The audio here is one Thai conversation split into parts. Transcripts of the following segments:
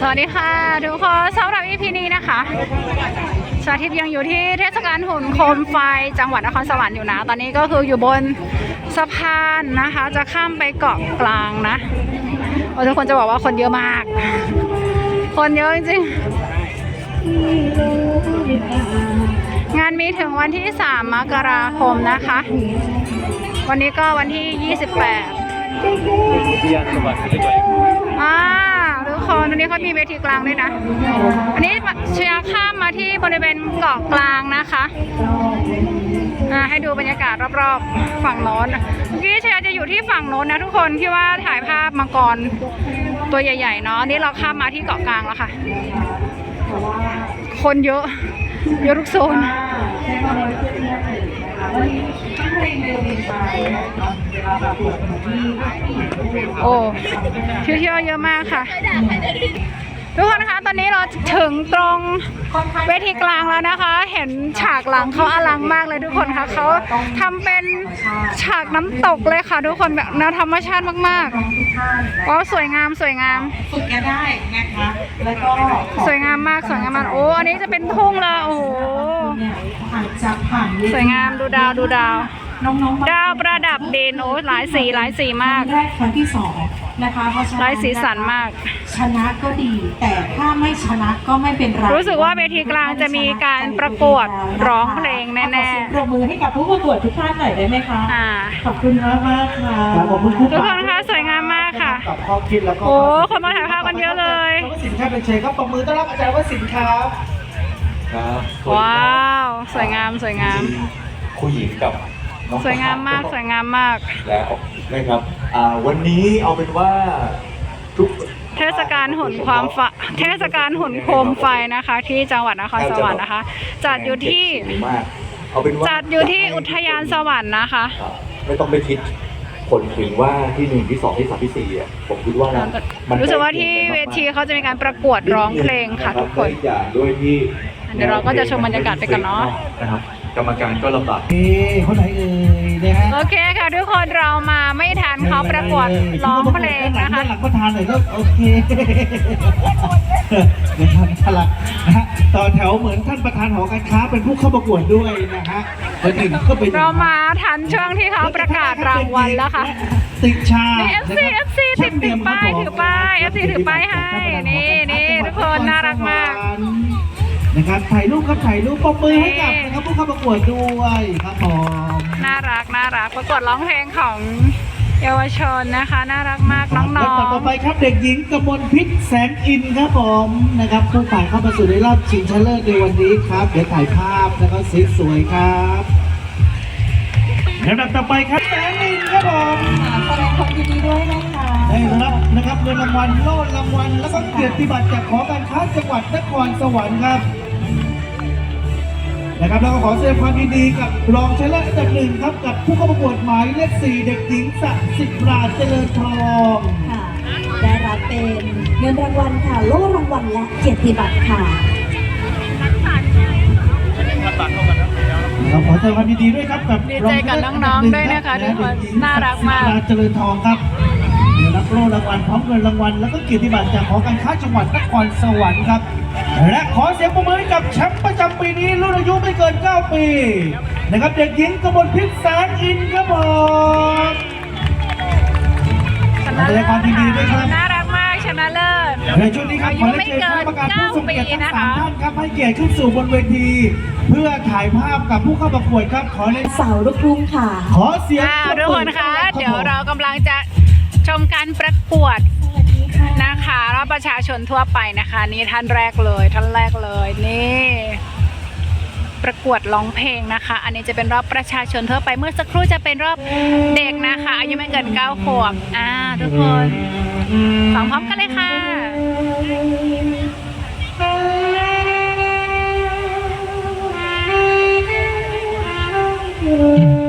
สวัสดีค่ะทุกคนสำหรับ EP นี้นะคะชาทิพย์ยังอยู่ที่เทศกาลหุ่นโคมไฟจังหวัดนครสวรรค์อยู่นะ ตอนนี้ก็คืออยู่บนสะพานนะคะ จะข้ามไปเกาะกลางนะโอ้ทุกคนจะบอกว่าคนเยอะมาก คนเยอะจริงๆงานมีถึงวันที่ 3 มกราคมนะคะ วันนี้ก็วันที่ 28เทียนสวัสดีด้วยอ่า ทุกคนวันนี้เขามีเวทีกลางด้วยนะ อันนี้เชียร์ข้ามมาที่บริเวณเกาะกลางนะคะให้ดูบรรยากาศรอบๆฝั่งโน้นเมื่อกี้เชียร์จะอยู่ที่ฝั่งโน้นนะทุกคนที่ว่าถ่ายภาพมังกรตัวใหญ่ๆเนาะนี่เราข้ามมาที่เกาะกลางแล้วค่ะ คนเยอะ เยอะทุกโซนโอ้เที่ยวเยอะมากค่ะ ทุกคนนะคะ ตอนนี้เราถึงตรงเวทีกลางแล้วนะคะ เห็นฉากหลังเขาอลังมากเลยทุกคนคะเขาทำเป็นฉากน้ำตกเลยค่ะ ทุกคนแบบแนวธรรมชาติมากๆว้าวสวยงามสวยงามฝึกกันได้นะคะแล้วก็ขอสวยงามมากสวยงามมากโอ้อันนี้จะเป็นทุ่งละโอ้โหเนี่ยอาจจะผ่านเวทีสวยงามดูดาวดูดาวน้องๆดาวประดับดินโอ้หลายสีหลายสีมากครั้งแรกครั้งที่สอง นะคะเพราะฉะนั้นหลายสีสันมาก ชนะก็ดี แต่ถ้าไม่ชนะก็ไม่เป็นไรรู้สึกว่าเวทีกลางจะมีการประกวดร้องเพลงแน่ๆขอเสียงปรบมือให้กับผู้ประกวดทุกท่านหน่อยได้ไหมคะอ่า ขอบคุณมากมากๆค่ะครับขอบคุณครูทุกคนคะสวยงามมากค่ะ กับข้อคิดแล้วก็โอ้คนมาถ่ายภาพกันเยอะเลย วสินค้าเป็นเชยครับปรบมือต้อนรับอาจารย์วสินครับ ครับว้าว สวยงามสวยงามผู้หญิงกับน้อง สวยงามมากสวยงามมากแล้วนะครับอ่าวันนี้เอาเป็นว่าทุกเทศกาลหุ่นความไฟเทศกาลหุ่นโคมไฟนะคะ ที่จังหวัดนครสวรรค์นะคะ จัดอยู่ที่สูงมากเอาเป็นว่าจัดอยู่ที่อุทยานสวรรค์นะคะอ่าไม่ต้องไปคิดผลถึงว่าที่หนึ่งที่สองที่สามที่สี่อะผมคิดว่ามันรู้สึกว่าที่เวทีเขาจะมีการประกวดร้องเพลงค่ะทุกคนและอีกอย่างด้วยที่เดี๋ยวเราก็จะชมบรรยากาศไปกันเนาะนะครับกรรมการก็ลำบากเอ้คนไหนเอ่ เขาประกวดร้องเพลงนะคะหลังประธานหน่อยก็โอเคนะครับพลังนะฮะต่อแถวเหมือนท่านประธานหอการค้าเป็นผู้เข้าประกวดด้วยนะฮะเบอร์หนึ่งก็เป็นเรามาทันช่วงที่เขาประกาศรางวัลแล้วค่ะติดชานี่ FC FC ติดถือป้ายถือป้าย FC ถือป้ายให้นี่นี่ทุกคนน่ารักมากนะครับถ่ายรูปครับถ่ายรูปปรบมือให้กับนะครับผู้เข้าประกวดด้วยครับผมน่ารักน่ารักประกวดร้องเพลงของ เยาวชนนะคะ น่ารักมากน้องต่อไปครับเด็กหญิงกมลพิษแสงอินครับผมนะครับผู้ผ่านเข้ามาสู่ในรอบชิงชนะเลิศในวันนี้ครับ เดี๋ยวถ่ายภาพแล้วก็สวยๆครับลำดับต่อไปครับแสงอินครับผมแสดงความยินดีด้วยนะคะได้รับนะครับเงินรางวัลโล่รางวัลแล้วก็เกียรติบัตรจากหอการค้าจังหวัดนครสวรรค์ครับ นะครับแล้วก็ขอแสดงความยินดีกับรองชนะเลิศอันดับหนึ่งครับกับผู้เข้าประกวดหมายเลขสี่เด็กหญิงสัสิราชเจริญทองค่ะ ได้รับเป็นเงินรางวัลค่ะ โล่รางวัลและเกียรติบัตรค่ะเราขอแสดงความยินดีด้วยครับกับดีใจกับน้องๆด้วยนะคะทุกคนน่ารักมากศิลเจริญทองครับได้รับโล่รางวัลพร้อมเงินรางวัลแล้วก็เกียรติบัตรจากหอการค้าจังหวัดนครสวรรค์ครับ และขอเสียงปรบมือให้กับแชมป์ประจำปีนี้รุ่นอายุไม่เกิน 9 ปี นะครับเด็กหญิงกมลพิษแสงอินครับผมชนะเลิศแสดงความยินดีด้วยครับน่ารักมากชนะเลิศในช่วงนี้ครับขอเรียนเชิญคณะกรรมการผู้ทรงเกียรติทั้งสามท่านครับให้เกียรติขึ้นสู่บนเวที เพื่อถ่ายภาพกับผู้เข้าประกวดครับขอเรียนสาวลูกทุ่งค่ะ ขอเสียงอ้าวทุกคนคะรับเดี๋ยวเรากำลังจะชมการประกวด นะคะรับประชาชนทั่วไปนะคะ นี่ท่านแรกเลยท่านแรกเลยนี่ ประกวดร้องเพลงนะคะ อันนี้จะเป็นรอบประชาชนทั่วไปเมื่อสักครู่จะเป็นรอบเด็กนะคะอายุไม่เกิน9ขวบอ่าทุกคนฟังพร้อมกันเลยค่ะใค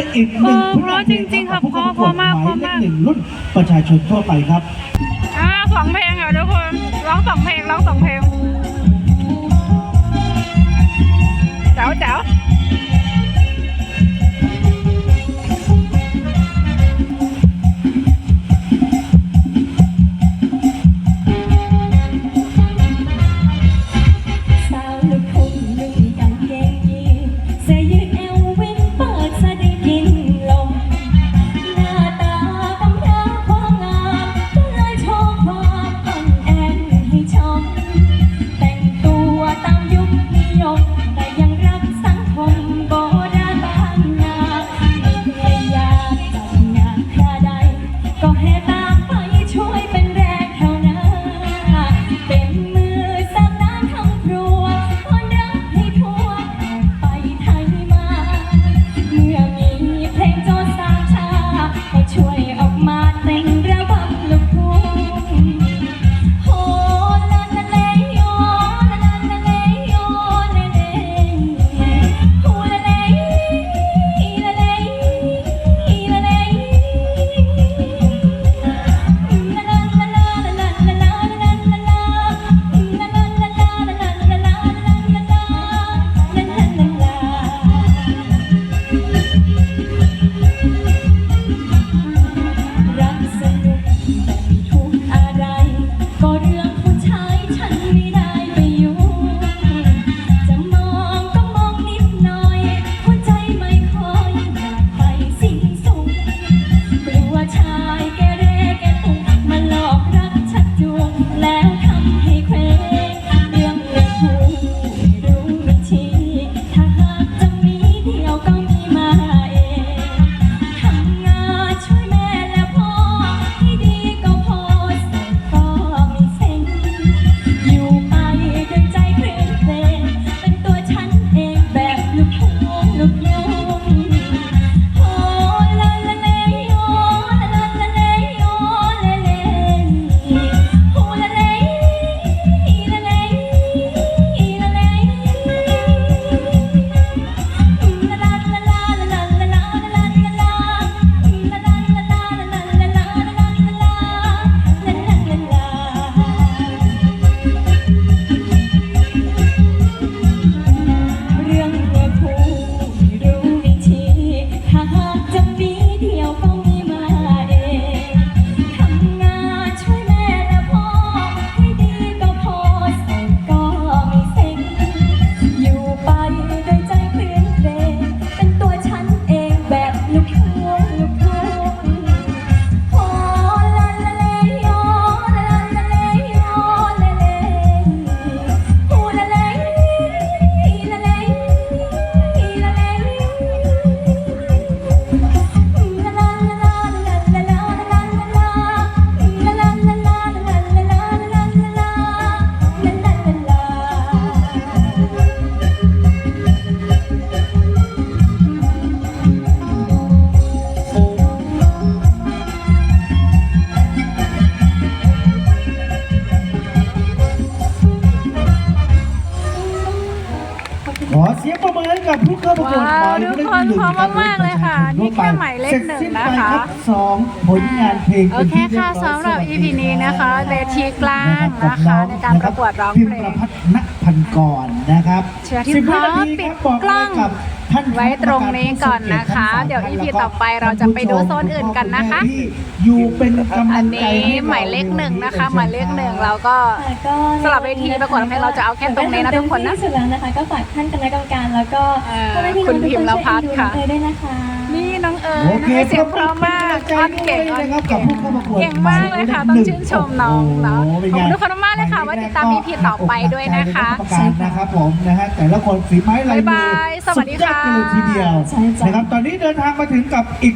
ด้วอีกหนึ่งเพลงจริงๆค่ะเพราะเพราะมากเพราะมาก หนึ่งรุ่นประชาชนทั่วไปครับอ่าสองเพลงอะทุกคนร้องสองเพลงร้องสองเพลง วดว้าวหมายเลขทุกคนหนึ่งพร้อมครับมากๆเลยค่ะ นี่แค่หมายเลขหนึ่งนะคะเสร็จสิ้ไปรับสองผลงานเพลงโอเคค่ะสำหรับ EP นี้นะคะเวทีกลางนะคะในการประกวดร้องเพลงพิมพ์ประพัฒน์ณพันกรนะครับเชียร์ที่สิบพร้อมวินาทีปิดครับบอกกล้องกับท่าน ไว้ตรงนี้ก่อนนะคะผู้ทรงกียรติเดี๋ยวทั้ง EP สามต่อไปเราจะไปดูโซนอื่นกันนะคะที่อยู่เป็นกำอัลันงใจนี้ให้รหมายเลขหนึ่งนะคะเรียหมายเลขหนึ่งเราก็ค่ะก็สำหรับเวทีประกวดเพลงเราจะเอาแค่ตรงนี้นะทุกคนนะที่สุดแล้วนะคะ ก็ฝากท่านคณะกรรมการแล้วก็เอ่อพ่อแม่พี่น้คุองณทุกพิคมพ์นละช่วยพัดดูค่ะเลยด้วยนะคะ นี่น้องเอ๋ยโอเคนะคะเสียงเพราะมากอ้อนเก่งอ้อนนะครับเก่กับงผู้เข้าประกวดเก่งมากเลยค่ะต้องชื่นชมน้องเนาะโโหเป็ขอบไงคุณทุกคนมากๆเลยค่ะว่าติดตาม EP ต่อไปด้วยนะคะกรรมการนะครับผมนะฮะแต่ละคนฝีไม้ลายมืบ๊ายบายสวัสดีค่ะสุยอกันเลยทีเดียวใช่จ้ะนะครับตอนนี้เดินทางมาถึงกับอีก